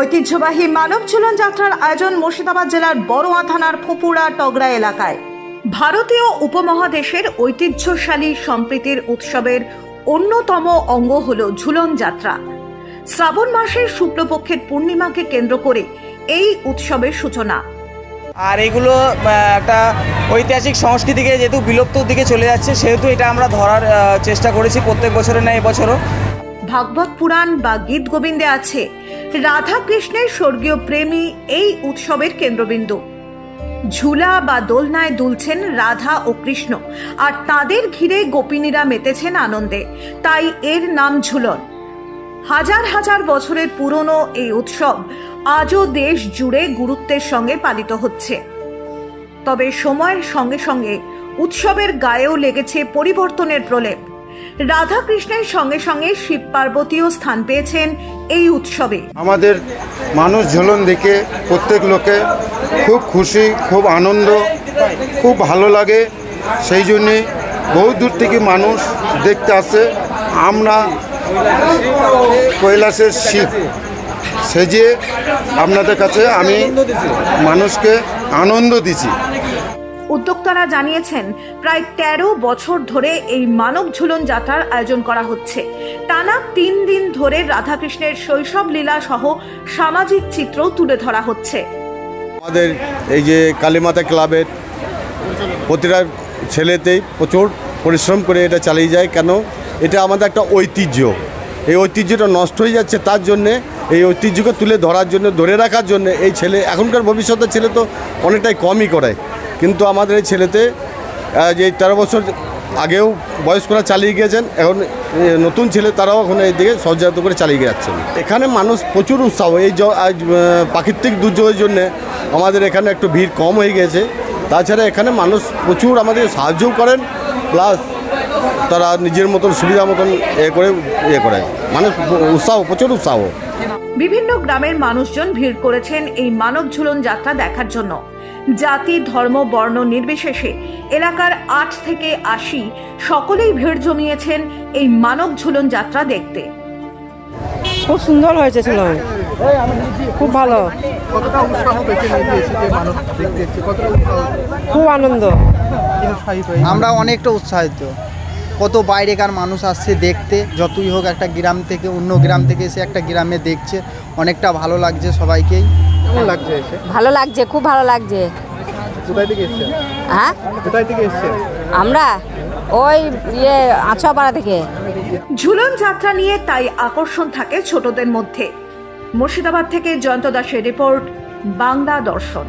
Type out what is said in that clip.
ঐতিহ্যবাহী মানব ঝুলন যাত্রার আয়োজন মুর্শিদাবাদ জেলার বড়োয়া থানার ফুপুরা টগরা এলাকায়। ভারতীয় উপমহাদেশের ঐতিহ্যশালী সম্প্রীতির উৎসবের অন্যতম অঙ্গ হল ঝুলন যাত্রা। শ্রাবণ মাসের শুক্লপক্ষের পূর্ণিমাকে কেন্দ্র করে এই উৎসবের সূচনা। আর এগুলো একটা ঐতিহাসিক সংস্কৃতিকে যেহেতু বিলুপ্তর দিকে চলে যাচ্ছে সেহেতু এটা আমরা ধরার চেষ্টা করেছি প্রত্যেক বছরে না এবছরও। ভাগবত পুরাণ বা গীত গোবিন্দে আছে রাধা কৃষ্ণের স্বর্গীয় প্রেমী এই উৎসবের কেন্দ্রবিন্দু। ঝুলা বা দোলনায় দুলছেন রাধা ও কৃষ্ণ, আর তাদের ঘিরে গোপিনীরা মেতেছেন আনন্দে। তাই এর নাম ঝুলন। হাজার হাজার বছরের পুরনো এই উৎসব আজও দেশ জুড়ে গুরুত্বের সঙ্গে পালিত হচ্ছে। তবে সময়ের সঙ্গে সঙ্গে উৎসবের গায়েও লেগেছে পরিবর্তনের প্রলেপ। রাধা কৃষ্ণের সঙ্গে সঙ্গে শিব পার্বতীও স্থান পেয়েছেন এই উৎসবে। আমাদের মানুষ ঝুলন দেখে প্রত্যেক লোকে খুব খুশি, খুব আনন্দ, খুব ভালো লাগে। সেই জন্যে বহু দূর থেকে মানুষ দেখতে আসে। আমরা কৈলাসের শিব সেজে আপনাদের কাছে আমি মানুষকে আনন্দ দিছি উদ্যোক্তারা জানিয়েছেন, প্রায় ১৩ বছর ধরে এই মানব ঝুলন যাত্রার আয়োজন করা হচ্ছে। টানা তিন দিন ধরে রাধাকৃষ্ণের শৈশব লীলা সহ সামাজিক চিত্র তুলে ধরা হচ্ছে। আমাদের এই যে কালীমাতা ক্লাবের প্রতিটা ছেলেতেই প্রচুর পরিশ্রম করে এটা চালিয়ে যায়। কেন? এটা আমাদের একটা ঐতিহ্য। এই ঐতিহ্যটা নষ্ট হয়ে যাচ্ছে তার জন্যে, এই ঐতিহ্যকে তুলে ধরার জন্য, ধরে রাখার জন্য এই ছেলে, এখনকার ভবিষ্যতের ছেলে তো অনেকটাই কমই করে। কিন্তু আমাদের এই ছেলেতে যে তেরো বছর আগেও বয়স্করা চালিয়ে গিয়েছেন, এখন নতুন ছেলে তারাও এখন এই দিকে সজ্জাত করে চালিয়ে যাচ্ছেন। এখানে মানুষ প্রচুর উৎসাহ, এই প্রাকৃতিক দুর্যোগের জন্যে আমাদের এখানে একটু ভিড় কম হয়ে গেছে তাছাড়া এখানে মানুষ প্রচুর আমাদের সাহায্যও করেন, প্লাস তারা নিজের মতন, সুবিধা মতন এ করে ইয়ে করে মানুষ উৎসাহ, প্রচুর উৎসাহ। বিভিন্ন গ্রামের মানুষজন ভিড় করেছেন এই মানব ঝুলন যাত্রা দেখার জন্য। জাতি ধর্ম বর্ণ নির্বিশেষে এলাকার আট থেকে আশি সকলেই ভিড় জমিয়েছেন এই মানব ঝুলন যাত্রা দেখতে। খুব সুন্দর হয়েছে ছিল। খুব ভালো। খুব আনন্দ। আমরা অনেকটা উৎসাহিত। কত বাইরেকার মানুষ আসছে দেখতে যতই হোক একটা গ্রাম থেকে অন্য গ্রাম থেকে এসে একটা গ্রামে দেখছে অনেকটা ভালো লাগছে সবাইকেই। কেমন লাগছে এসে? ভালো লাগছে খুব ভালো লাগছে। কোথায় থেকে এসেছেন? হ্যাঁ? কোথায় থেকে এসেছেন? আমরা ওই ইয়ে আছোয়াপাড়া থেকে। ঝুলন যাত্রা নিয়ে তাই আকর্ষণ থাকে ছোটদের মধ্যে। মুর্শিদাবাদ থেকে জয়ন্ত দাসের রিপোর্ট বাংলা দর্শন।